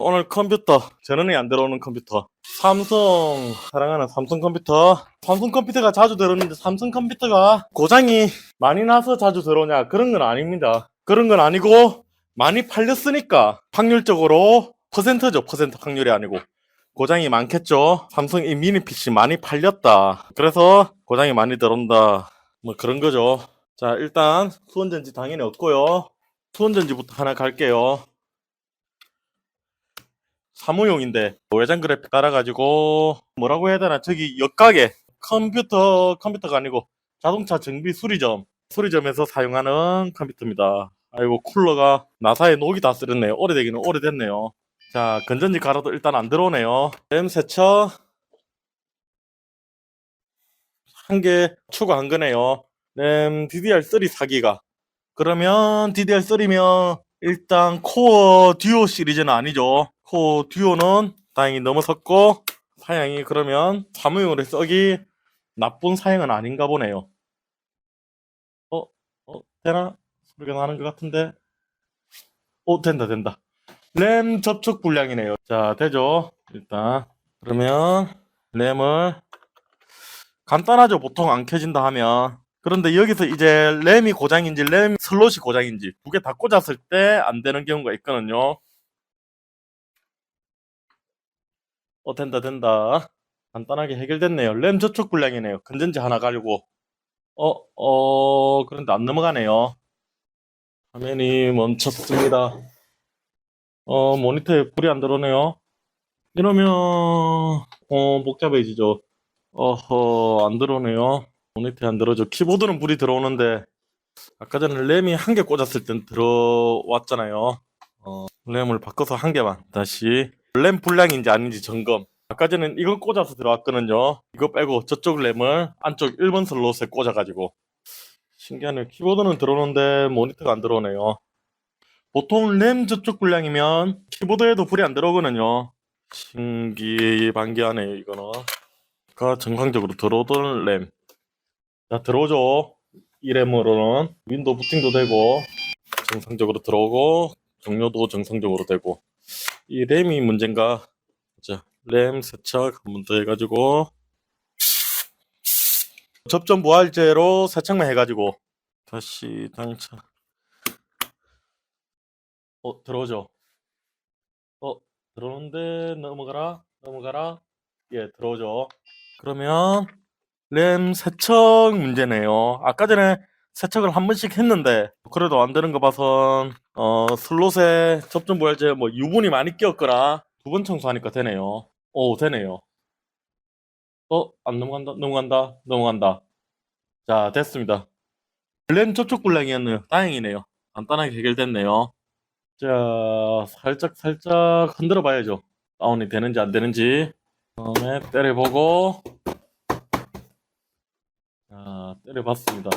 오늘 컴퓨터. 전원이 안 들어오는 컴퓨터. 삼성 사랑하는 삼성 컴퓨터. 삼성 컴퓨터가 자주 들어오는데 삼성 컴퓨터가 고장이 많이 나서 자주 들어오냐? 그런 건 아닙니다. 그런 건 아니고 많이 팔렸으니까 확률적으로 퍼센트죠. 퍼센트 확률이 아니고. 고장이 많겠죠. 삼성 이 미니 PC 많이 팔렸다. 그래서 고장이 많이 들어온다. 뭐 그런 거죠. 자 일단 수원전지 당연히 없고요. 수원전지부터 하나 갈게요 사무용인데 외장 그래픽 깔아가지고 뭐라고 해야 되나 저기 역가게 컴퓨터 컴퓨터가 아니고 자동차 정비 수리점 수리점에서 사용하는 컴퓨터입니다. 아이고 쿨러가 나사에 녹이 다 쓰렸네요. 오래되기는 오래됐네요. 자 건전지 갈아도 일단 안 들어오네요. 램 세척 한개 추가한 거네요. 램 DDR3 4기가 그러면 DDR3면 일단 코어 듀오 시리즈는 아니죠. 코어 듀오는 다행히 넘어섰고 사양이 그러면 사무용으로 쓰기 나쁜 사양은 아닌가 보네요. 어? 어? 되나? 소리가 나는 것 같은데? 어 된다 된다. 램 접촉 불량이네요. 자 되죠. 일단 그러면 램을 간단하죠. 보통 안 켜진다 하면 그런데 여기서 이제 램이 고장인지 램 슬롯이 고장인지 두 개 다 꽂았을 때 안 되는 경우가 있거든요. 어 된다 된다. 간단하게 해결됐네요. 램 저촉 불량이네요. 건전지 하나 가지고 어, 어, 그런데 안 넘어가네요. 화면이 멈췄습니다. 어, 모니터에 불이 안 들어오네요. 이러면, 어, 복잡해지죠. 어허, 안 들어오네요. 모니터에 안 들어오죠. 키보드는 불이 들어오는데, 아까 전에 램이 한 개 꽂았을 땐 들어왔잖아요. 어, 램을 바꿔서 한 개만 다시. 램 불량인지 아닌지 점검. 아까 전엔 이걸 꽂아서 들어왔거든요. 이거 빼고 저쪽 램을 안쪽 1번 슬롯에 꽂아가지고. 신기하네요. 키보드는 들어오는데 모니터가 안 들어오네요. 보통 램 저쪽 불량이면 키보드에도 불이 안 들어오거든요. 신기반기하네요, 이거는. 가 정상적으로 들어오던 램. 자, 들어오죠. 이 램으로는 윈도우 부팅도 되고, 정상적으로 들어오고, 종료도 정상적으로 되고. 이 램이 문제인가? 자, 램 세척 한번 더 해가지고, 접점 부활제로 세척만 해가지고, 다시 당차. 어, 들어오죠? 어, 들어오는데 넘어가라, 넘어가라. 예, 들어오죠. 그러면 램 세척 문제네요. 아까 전에 세척을 한 번씩 했는데 그래도 안 되는 거 봐선 어, 슬롯에 접점 부활제 뭐 유분이 많이 끼었거나 두 번 청소하니까 되네요. 오, 되네요. 어, 안 넘어간다, 넘어간다, 넘어간다. 자, 됐습니다. 램 접촉 불량이었네요. 다행이네요. 간단하게 해결됐네요. 자, 살짝 살짝 흔들어 봐야죠. 다운이 되는지 안 되는지. 다음에 때려보고. 자, 때려봤습니다.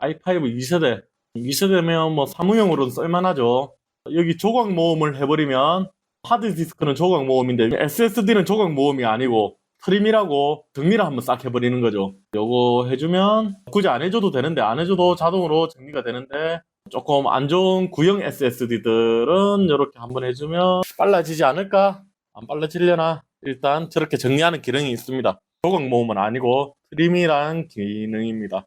I5 2세대. 2세대면 뭐 사무용으로는 쓸만하죠. 여기 조각 모음을 해버리면 하드디스크는 조각 모음인데 SSD는 조각 모음이 아니고 트림이라고 정리를 한번 싹 해버리는 거죠. 요거 해주면 굳이 안 해줘도 되는데 안 해줘도 자동으로 정리가 되는데 조금 안 좋은 구형 SSD들은 이렇게 한번 해주면 빨라지지 않을까? 안 빨라지려나? 일단 저렇게 정리하는 기능이 있습니다. 조각 모음은 아니고 트림이란 기능입니다.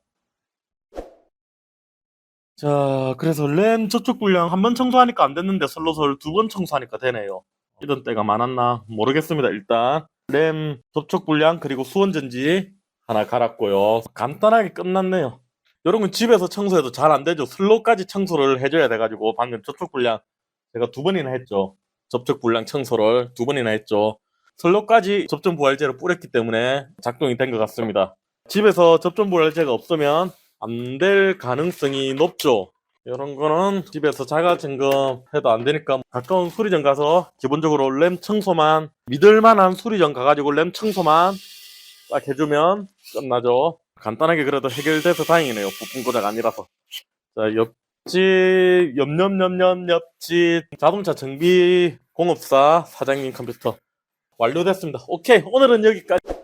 자, 그래서 램 저쪽 불량 한 번 청소하니까 안 됐는데 슬롯을 두 번 청소하니까 되네요. 이런 때가 많았나 모르겠습니다. 일단 램 접촉 불량 그리고 수원전지 하나 갈았고요. 간단하게 끝났네요. 건 집에서 청소해도 잘 안 되죠. 슬롯까지 청소를 해줘야 돼가지고 방금 접촉 불량 제가 두 번이나 했죠. 접촉 불량 청소를 두 번이나 했죠. 슬롯까지 접점 부활제를 뿌렸기 때문에 작동이 된 것 같습니다. 집에서 접점 부활제가 없으면 안 될 가능성이 높죠. 이런 거는 집에서 자가 점검 해도 안 되니까 가까운 수리점 가서 기본적으로 램 청소만 믿을 만한 수리점 가가지고 램 청소만 딱 해주면 끝나죠. 간단하게 그래도 해결돼서 다행이네요. 부품 고장 아니라서. 자, 옆집, 옆옆옆옆 옆집 자동차 정비 공업사 사장님 컴퓨터 완료됐습니다. 오케이. 오늘은 여기까지.